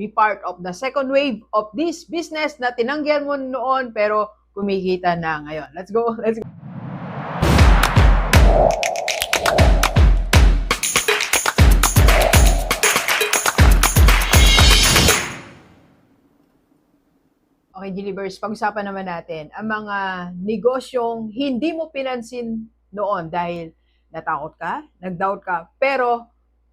be part of the second wave of this business na tinanggihan mo noon pero kumikita na ngayon. Let's go, let's go. Okay, Gilibers, pag-usapan naman natin ang mga negosyong hindi mo pinansin noon dahil natakot ka, nag-doubt ka, pero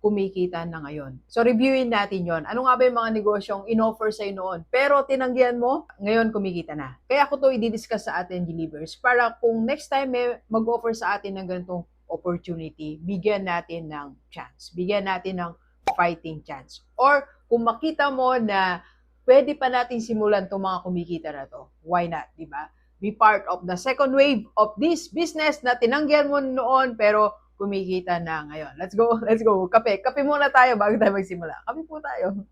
kumikita na ngayon. So, reviewin natin yon. Ano nga ba yung mga negosyong in-offer sa'yo noon? Pero tinanggihan mo, ngayon kumikita na. Kaya ako to i-discuss sa atin, Believers, para kung next time may mag-offer sa atin ng ganitong opportunity, bigyan natin ng chance. Bigyan natin ng fighting chance. Or kung makita mo na pwede pa natin simulan itong mga kumikita na to, why not, di ba? Be part of the second wave of this business na tinanggihan mo noon pero kumikita na ngayon. Let's go, let's go. Kape. Kape muna tayo bago tayo magsimula. Kape po tayo.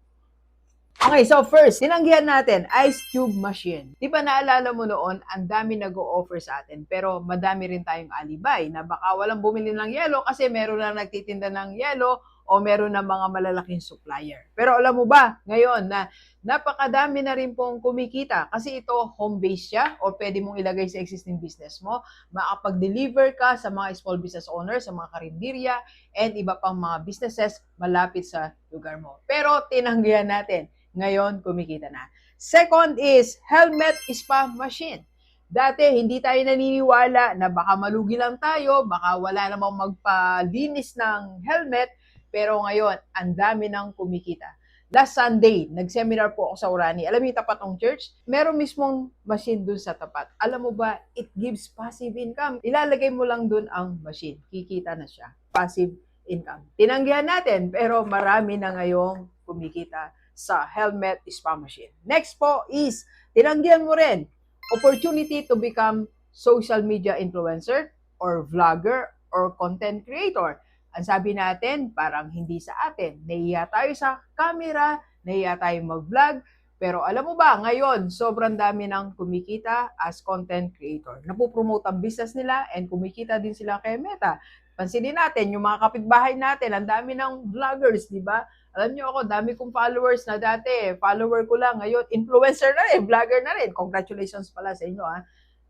Okay, so first, tinanggihan natin, ice cube machine. Di ba naalala mo noon, ang dami nag-o-offer sa atin, pero madami rin tayong alibay na baka walang bumili ng yelo kasi meron na nagtitinda ng yelo o meron na mga malalaking supplier. Pero alam mo ba, ngayon na napakadami na rin pong kumikita kasi ito home base siya o pwede mong ilagay sa existing business mo. Makapag-deliver ka sa mga small business owners, sa mga karinderya, and iba pang mga businesses malapit sa lugar mo. Pero tinanggihan natin. Ngayon, kumikita na. Second is helmet spa machine. Dati, hindi tayo naniniwala na baka malugi lang tayo, baka wala namang magpalinis ng helmet, pero ngayon, ang dami nang kumikita. Last Sunday, nag-seminar po ako sa Urani. Alam niyo tapat ng church? Meron mismong machine dun sa tapat. Alam mo ba, it gives passive income. Ilalagay mo lang dun ang machine. Kikita na siya. Passive income. Tinanggihan natin, pero marami na ngayong kumikita sa helmet spa machine. Next po is, tinanggihan mo rin, opportunity to become social media influencer or vlogger or content creator. Ang sabi natin, parang hindi sa atin. Nahiya tayo sa camera, nahiya tayo mag-vlog, pero alam mo ba, ngayon, sobrang dami ng kumikita as content creator. Napopromote ang business nila and kumikita din sila kay Meta. Pansinin natin, yung mga kapitbahay natin, ang dami ng vloggers, di ba? Alam niyo ako, dami kong followers na dati. Follower ko lang. Ngayon, influencer na rin, vlogger na rin. Congratulations pala sa inyo, ha?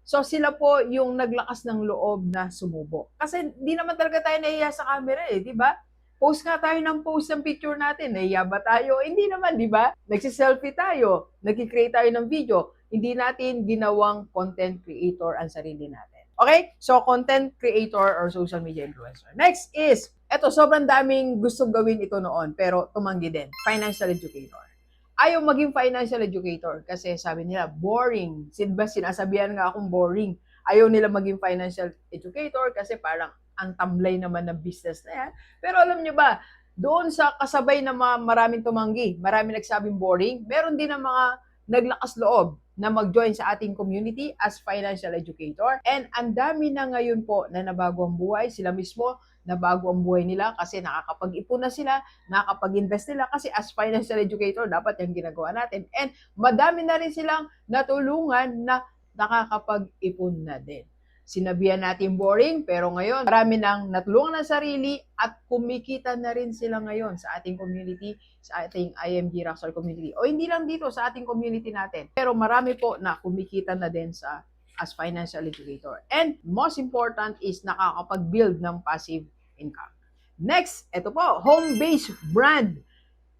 So sila po yung naglakas ng loob na sumubo. Kasi di naman talaga tayo nahiya sa camera eh, di ba? Post nga tayo ng post ng picture natin. Nahiya ba tayo? Hindi naman, di ba? Nagsiselfie tayo. Nagkikreate tayo ng video. Hindi natin ginawang content creator ang sarili natin. Okay? So, content creator or social media influencer. Next is, eto, sobrang daming gusto gawin ito noon, pero tumanggi din. Financial educator ayaw maging financial educator kasi sabi nila, boring. Sin ba sinasabihan nga akong boring. Ayaw nila maging financial educator kasi parang ang tamlay naman ng business na yan. Pero alam nyo ba, doon sa kasabay na mga maraming tumanggi, marami nagsabing boring, meron din ng mga naglakas loob na mag-join sa ating community as financial educator. And ang dami na ngayon po na nabago ang buhay. Sila mismo nabago ang buhay nila kasi nakakapag-ipon na sila, nakakapag-invest nila kasi as financial educator, dapat yung ginagawa natin. And madami na rin silang natulungan na nakakapag-ipon na din. Sinabihan natin boring, pero ngayon marami nang natulungan ng sarili at kumikita na rin sila ngayon sa ating community, sa ating IMG Rockstar community. O hindi lang dito sa ating community natin, pero marami po na kumikita na din sa as financial educator. And most important is nakakapag-build ng passive income. Next, ito po, home-based brand.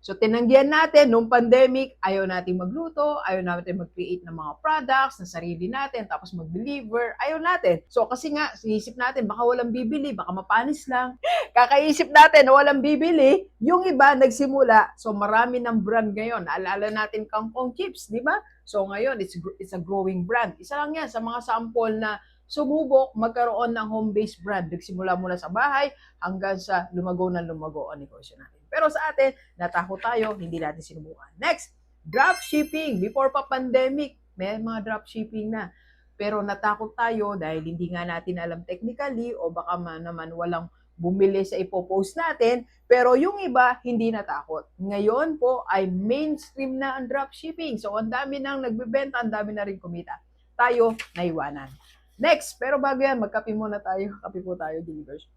So, tinanggihan natin nung pandemic, ayaw natin magluto, ayaw natin mag-create ng mga products na sarili natin, tapos mag-deliver, ayaw natin. So, kasi nga, sinisip natin, baka walang bibili, baka mapanis lang. Kakaisip natin na walang bibili, yung iba nagsimula, so marami ng brand ngayon. Naalala natin kangkong chips, di ba? So, ngayon, it's, it's a growing brand. Isa lang yan sa mga sample na sumubok magkaroon ng home-based brand. Nagsimula mula sa bahay hanggang sa lumago na lumago ang negosyo natin. Pero sa atin, natakot tayo, hindi natin sinubukan. Next, drop shipping. Before pa pandemic, may mga drop shipping na. Pero natakot tayo dahil hindi nga natin alam technically o baka man naman walang bumili sa ipopost natin. Pero yung iba, hindi natakot. Ngayon po ay mainstream na ang drop shipping. So, ang dami nang nagbebenta, ang dami na rin kumita. Tayo, naiwanan. Next, pero bago yan, magkape muna tayo. Kape po tayo, delivers.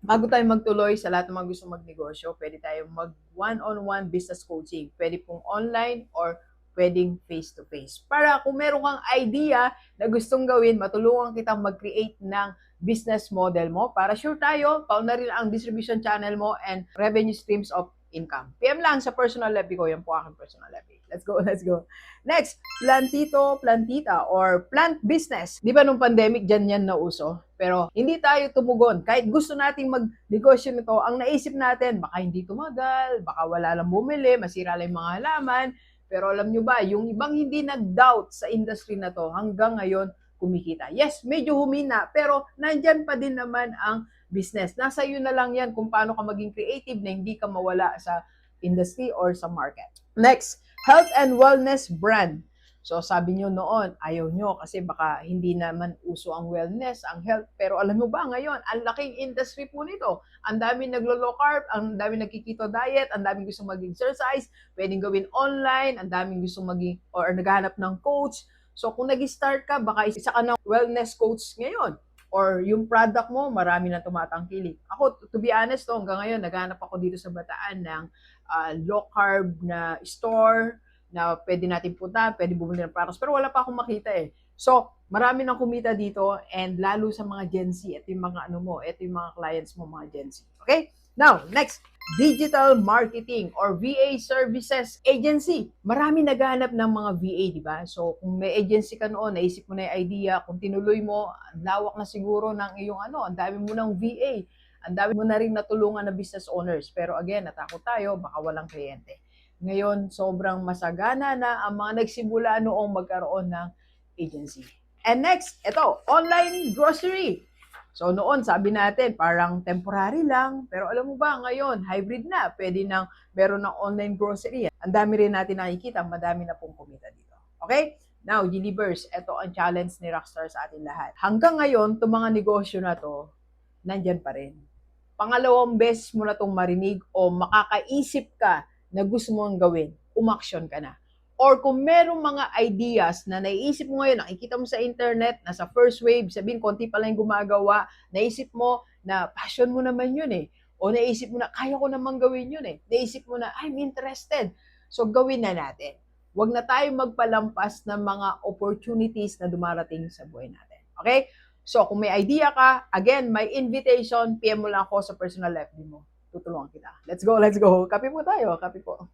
Bago tayo magtuloy sa lahat ng mga gusto magnegosyo, pwede tayo mag one-on-one business coaching. Pwede pong online or pwedeng face-to-face. Para kung meron kang idea na gustong gawin, matulungan kitang mag-create ng business model mo para sure tayo, pauna rin ang distribution channel mo and revenue streams of income. PM lang sa personal levy ko, yan po aking personal levy. Let's go, let's go. Next, plantito, plantita, or plant business. Di ba nung pandemic, dyan yan nauso? Pero hindi tayo tumugon. Kahit gusto nating mag-negosyo nito, ang naisip natin, baka hindi tumagal, baka wala lang bumili, masira lang yung mga halaman. Pero alam nyo ba, yung ibang hindi nag-doubt sa industry na to, hanggang ngayon, kumikita. Yes, medyo humina, pero nandyan pa din naman ang business. Nasa iyo na lang yan kung paano ka maging creative na hindi ka mawala sa industry or sa market. Next, health and wellness brand. So sabi nyo noon, ayaw nyo kasi baka hindi naman uso ang wellness, ang health. Pero alam mo ba ngayon, ang laking industry po nito. Ang dami naglo-low carb, ang dami nagkikito diet, ang daming gusto mag-exercise, pwedeng gawin online, ang daming gusto maging or naghahanap ng coach. So kung nag-start ka, baka isa ka ng wellness coach ngayon or yung product mo, marami na tumatangkilik. Ako, to be honest, to, hanggang ngayon, naghanap ako dito sa Bataan ng uh, low carb na store na pwede natin punta, pwede bumili ng products, pero wala pa akong makita eh. So, marami nang kumita dito and lalo sa mga Gen Z, ito yung mga ano mo, ito yung mga clients mo, mga Gen Z. Okay? Now, next, digital marketing or VA services agency. Marami naghanap ng mga VA, di ba? So, kung may agency ka noon, naisip mo na yung idea, kung tinuloy mo, lawak na siguro ng iyong ano, ang dami mo ng VA, ang dami mo na rin natulungan na business owners. Pero again, natakot tayo, baka walang kliyente. Ngayon, sobrang masagana na ang mga nagsimula noong magkaroon ng agency. And next, ito, online grocery. So noon, sabi natin, parang temporary lang. Pero alam mo ba, ngayon, hybrid na. Pwede nang meron ng online grocery. Ang dami rin natin nakikita, madami na pong kumita dito. Okay? Now, Delivers, ito ang challenge ni Rockstar sa atin lahat. Hanggang ngayon, itong mga negosyo na to, nandyan pa rin. Pangalawang beses mo na itong marinig o makakaisip ka na gusto mong gawin, umaksyon ka na. Or kung merong mga ideas na naiisip mo ngayon, nakikita mo sa internet, nasa first wave, sabihin, konti pa lang yung gumagawa, naisip mo na passion mo naman yun eh. O naisip mo na, kaya ko naman gawin yun eh. Naisip mo na, I'm interested. So gawin na natin. Huwag na tayo magpalampas ng mga opportunities na dumarating sa buhay natin. Okay? So kung may idea ka, again, may invitation, PM mo lang ako sa personal FB mo. Tutulungan kita. Let's go, let's go. Kape po tayo. Kape po.